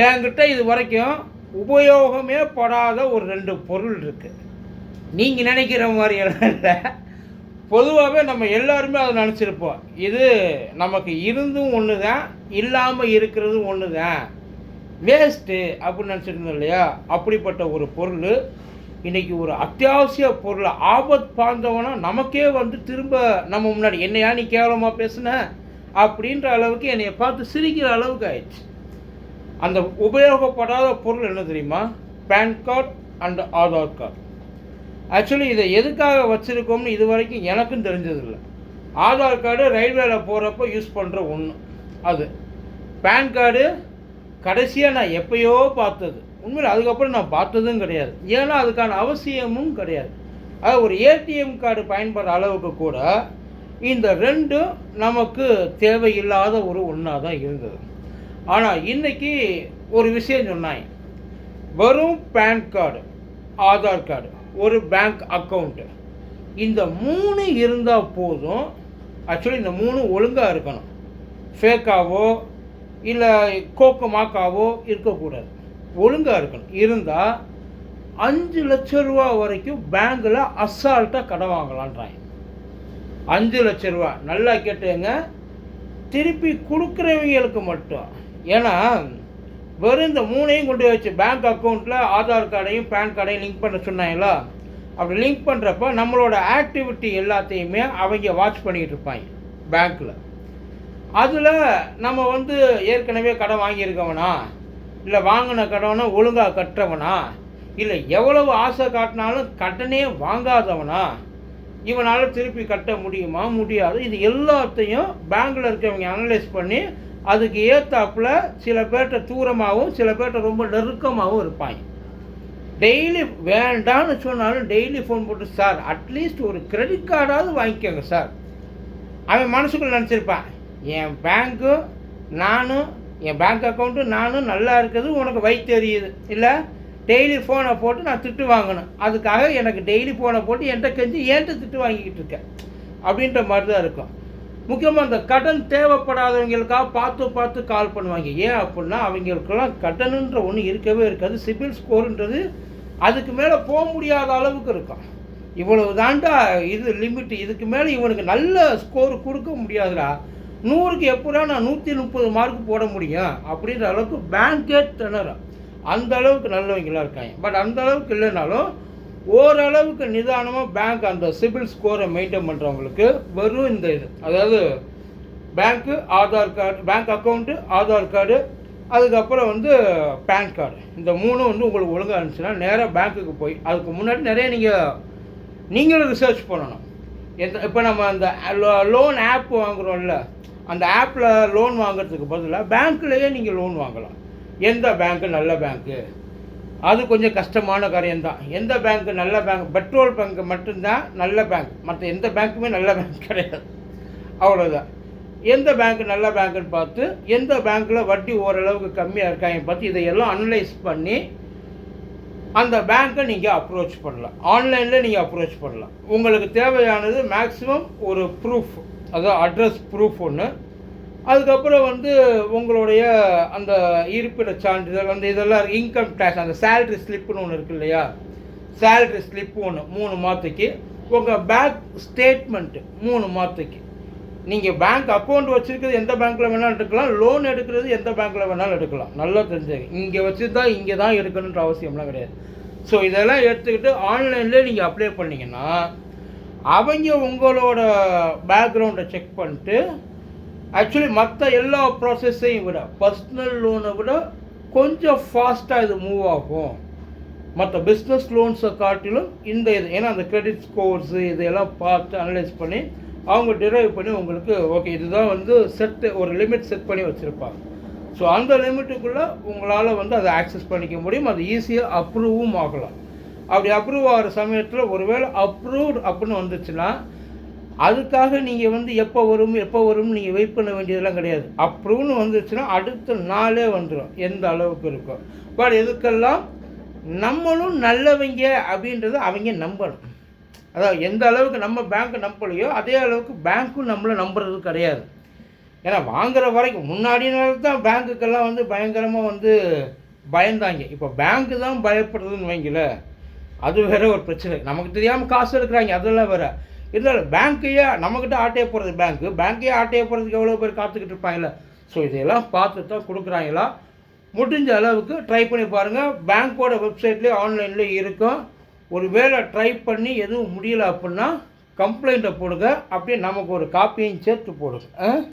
என்கிட்ட இது வரைக்கும் உபயோகமே படாத ஒரு ரெண்டு பொருள் இருக்குது நீங்கள் நினைக்கிற மாதிரி எல்லாம் இல்லை. பொதுவாகவே நம்ம எல்லாருமே அதை நினச்சிருப்போம். இது நமக்கு இருந்தும் ஒன்று தான் இல்லாமல் இருக்கிறதும் ஒன்று தான் வேஸ்ட்டு அப்படின்னு நினச்சிருந்தோம் இல்லையா? அப்படிப்பட்ட ஒரு பொருள். இன்றைக்கி ஒரு அத்தியாவசிய பொருள். ஆபத் பாந்தவனா நமக்கே வந்து திரும்ப நம்ம முன்னாடி என்னையா நீ கேவலமாக பேசுன? அப்படின்ற அளவுக்கு என்னையை பார்த்து சிரிக்கிற அளவுக்கு ஆயிடுச்சு. அந்த உபயோகப்படாத பொருள் என்ன தெரியுமா? PAN card and Aadhaar card actually இதை எதுக்காக வச்சுருக்கோம்னு இது வரைக்கும் எனக்கும் தெரிஞ்சதில்லை. ஆதார் கார்டு ரயில்வேல போகிறப்ப யூஸ் பண்ணுற ஒன்று அது. பேன் கார்டு கடைசியாக நான் எப்பயோ பார்த்தது. உண்மையில் அதுக்கப்புறம் நான் பார்த்ததும் கிடையாது. ஏன்னா அதுக்கான அவசியமும் கிடையாது. அது ஒரு ஏடிஎம் கார்டு பயன்படுற அளவுக்கு கூட இந்த ரெண்டும் நமக்கு தேவையில்லாத ஒரு ஒன்றாக தான் இருந்தது. ஆனால் இன்றைக்கி ஒரு விஷயம் சொன்னாங்க வெறும் பேன் கார்டு ஆதார் கார்டு ஒரு பேங்க் அக்கௌண்ட்டு இந்த மூணு இருந்தால் போதும். ஆக்சுவலி இந்த மூணு ஒழுங்காக இருக்கணும். ஃபேக்காவோ இல்லை கோக்கு மாக்காவோ இருக்கக்கூடாது. ஒழுங்காக இருக்கணும். இருந்தால் அஞ்சு லட்ச ரூபா வரைக்கும் பேங்க்கில் அசால்ட்டாக கடன் வாங்கலான்றாங்க அஞ்சு லட்ச ரூபா. நல்லா கேட்டுங்க. திருப்பி கொடுக்குறவங்களுக்கு மட்டும். ஏன்னா வெறும் இந்த மூணையும் கொண்டு வச்சு பேங்க் அக்கௌண்ட்டில் ஆதார் கார்டையும் பேன் கார்டையும் லிங்க் பண்ண சொன்னாங்களா? அப்படி லிங்க் பண்ணுறப்ப நம்மளோட ஆக்டிவிட்டி எல்லாத்தையுமே அவங்க வாட்ச் பண்ணிகிட்டு இருப்பாங்க பேங்க்கில் அதில் நம்ம வந்து ஏற்கனவே கடன் வாங்கியிருக்கவனா? இல்லை வாங்கின கடனை ஒழுங்காக கட்டுறவனா? இல்லை எவ்வளவு ஆசை காட்டினாலும் கடனே வாங்காதவனா? இவனால் திருப்பி கட்ட முடியுமா? முடியாது. இது எல்லாத்தையும் பேங்க்கில் இருக்கவங்க அனலைஸ் பண்ணி அதுக்கு ஏற்றாப்புல சில பேர்கிட்ட தூரமாகவும் சில பேர்கிட்ட ரொம்ப நெருக்கமாகவும் இருப்பாங்க. டெய்லி வேண்டான்னு சொன்னாலும் டெய்லி ஃபோன் போட்டு சார் அட்லீஸ்ட் ஒரு கிரெடிட் கார்டாவது வாங்கிக்கோங்க சார். அவன் மனசுக்குள்ள நினச்சிருப்பான் என் பேங்க்கு நானும் என் பேங்க் அக்கௌண்ட்டு நானும் நல்லா இருக்குது உனக்கு வை தெரியுது இல்லை டெய்லி ஃபோனை போட்டு நான் திட்டு வாங்கணும். அதுக்காக எனக்கு டெய்லி ஃபோனை போட்டு என்கிட்ட கெஞ்சி ஏன்ட்ட திட்டு வாங்கிக்கிட்டு இருக்கேன் அப்படின்ற மாதிரி தான் இருக்கும். முக்கியமாக அந்த கடன் தேவைப்படாதவங்களுக்காக பார்த்து பார்த்து கால் பண்ணுவாங்க. ஏன் அப்படின்னா அவங்களுக்கெல்லாம் கடனுன்ற ஒன்று இருக்கவே இருக்காது. சிபில் ஸ்கோருன்றது அதுக்கு மேலே போக முடியாத அளவுக்கு இருக்கும். இவ்வளவு தாண்டா இது லிமிட். இதுக்கு மேலே இவனுக்கு நல்ல ஸ்கோர் கொடுக்க முடியாதுடா. நூறுக்கு எப்படா நான் நூற்றி முப்பது மார்க் போட முடியும்? அப்படின்ற அளவுக்கு பேங்கே திணறும். அந்த அளவுக்கு நல்லவங்களாம் இருக்காங்க. பட் அந்த அளவுக்கு இல்லைனாலும் ஓரளவுக்கு நிதானமாக பேங்க் அந்த சிபில் ஸ்கோரை மெயின்டைன் பண்ணுறவங்களுக்கு வெறும் இந்த இது. அதாவது பேங்க்கு Aadhaar card bank account Aadhaar card அதுக்கப்புறம் வந்து பேன் கார்டு இந்த மூணும் வந்து உங்களுக்கு ஒழுங்காக இருந்துச்சுன்னா நேராக பேங்க்குக்கு போய் அதுக்கு முன்னாடி நிறைய நீங்கள் நீங்களும் ரிசர்ச் பண்ணணும். எந்த இப்போ நம்ம அந்த லோன் ஆப் வாங்குகிறோம்ல அந்த ஆப்பில் லோன் வாங்குறதுக்கு பதிலாக பேங்க்லேயே நீங்கள் லோன் வாங்கலாம். எந்த பேங்க்கு நல்ல பேங்க்கு அது கொஞ்சம் கஷ்டமான காரியம்தான். எந்த பேங்க் நல்ல பேங்க் பெட்ரோல் பேங்க் மட்டும்தான் நல்ல பேங்க் மற்ற எந்த பேங்க்குமே நல்ல பேங்க் கிடையாது. அவ்வளோதான் எந்த பேங்க் நல்ல பேங்க்குன்னு பார்த்து எந்த பேங்க்கில் வட்டி ஓரளவுக்கு கம்மியாக இருக்காங்க பார்த்து இதையெல்லாம் அனலைஸ் பண்ணி அந்த பேங்க்கை நீங்கள் அப்ரோச் பண்ணலாம். ஆன்லைனில் நீங்கள் அப்ரோச் பண்ணலாம். உங்களுக்கு தேவையானது மேக்ஸிமம் ஒரு ப்ரூஃப் அதாவது அட்ரஸ் ப்ரூஃப் ஒன்று அதுக்கப்புறம் வந்து உங்களுடைய அந்த இருப்பிட சான்றிதழ் அந்த இதெல்லாம் இன்கம் டேக்ஸ் அந்த சேல்ரி ஸ்லிப்புன்னு ஒன்று இருக்கு இல்லையா? சேல்ரி ஸ்லிப்பு ஒன்று மூணு மாதத்துக்கு. உங்கள் பேங்க் ஸ்டேட்மெண்ட்டு மூணு மாதத்துக்கு. நீங்கள் பேங்க் அக்கௌண்ட் வச்சுருக்கிறது எந்த பேங்க்கில் வேணாலும் எடுக்கலாம். லோன் எடுக்கிறது எந்த பேங்க்கில் வேணாலும் எடுக்கலாம். நல்லா தெரிஞ்சுங்க. இங்கே வச்சு தான் இங்கே தான் எடுக்கணுன்ற அவசியம்லாம் கிடையாது. ஸோ இதெல்லாம் எடுத்துக்கிட்டு ஆன்லைன்லேயே நீங்கள் அப்ளை பண்ணிங்கன்னா அவங்க உங்களோட பேக்ரவுண்டை செக் பண்ணிட்டு ஆக்சுவலி மற்ற எல்லா ப்ராசஸையும் விட பர்சனல் லோனை விட கொஞ்சம் ஃபாஸ்ட்டாக இது மூவ் ஆகும். மற்ற பிஸ்னஸ் லோன்ஸை காட்டிலும் இந்த இது ஏன்னா அந்த கிரெடிட் ஸ்கோர்ஸு இதையெல்லாம் பார்த்து அனலைஸ் பண்ணி அவங்க டிரைவ் பண்ணி உங்களுக்கு ஓகே இதுதான் வந்து செட்டு ஒரு லிமிட் செட் பண்ணி வச்சுருப்பாங்க. ஸோ அந்த லிமிட்டுக்குள்ளே உங்களால் வந்து அதை ஆக்சஸ் பண்ணிக்க முடியும். அது ஈஸியாக அப்ரூவும் ஆகலாம். அப்படி அப்ரூவ் ஆகிற சமயத்தில் ஒருவேளை அப்ரூவ்டு அப்படின்னு வந்துச்சுன்னா அதுக்காக நீங்கள் வந்து எப்போ வரும் எப்போ வரும்னு நீங்கள் வெயிட் பண்ண வேண்டியதெல்லாம் கிடையாது. அப்ரூவ்னு வந்துச்சுன்னா அடுத்த நாளே வந்துடும் எந்த அளவுக்கு இருக்கும் பட் இதுக்கெல்லாம் நம்மளும் நல்லவங்க அப்படின்றத அவங்க நம்பணும். அதாவது எந்த அளவுக்கு நம்ம பேங்க்கை நம்பலையோ அதே அளவுக்கு பேங்க்கும் நம்மளை நம்புறது கிடையாது. ஏன்னா வாங்குற வரைக்கும் முன்னாடினால தான் பேங்க்குக்கெல்லாம் வந்து பயங்கரமாக வந்து பயந்தாங்க. இப்போ பேங்க்கு தான் பயப்படுறதுன்னு வைங்கள அது வேற ஒரு பிரச்சனை. நமக்கு தெரியாமல் காசு எடுக்கிறாங்க அதெல்லாம் வேறு. இருந்தாலும் பேங்க்கையே நம்மக்கிட்ட ஆட்டையே போகிறது பேங்க்கு. பேங்க்கையே ஆட்டையே போகிறதுக்கு எவ்வளோ பேர் காத்துக்கிட்டு இருப்பாங்கல்ல? ஸோ இதையெல்லாம் பார்த்து தான் கொடுக்குறாங்களா? முடிஞ்ச அளவுக்கு ட்ரை பண்ணி பாருங்கள் பேங்க்கோட வெப்சைட்லேயே ஆன்லைன்லேயே இருக்கும். ஒரு வேளை ட்ரை பண்ணி எதுவும் முடியல அப்படின்னா கம்ப்ளைண்ட்டை போடுங்க. அப்படியே நமக்கு ஒரு காப்பியும் சேர்த்து போடுங்க. ஆ?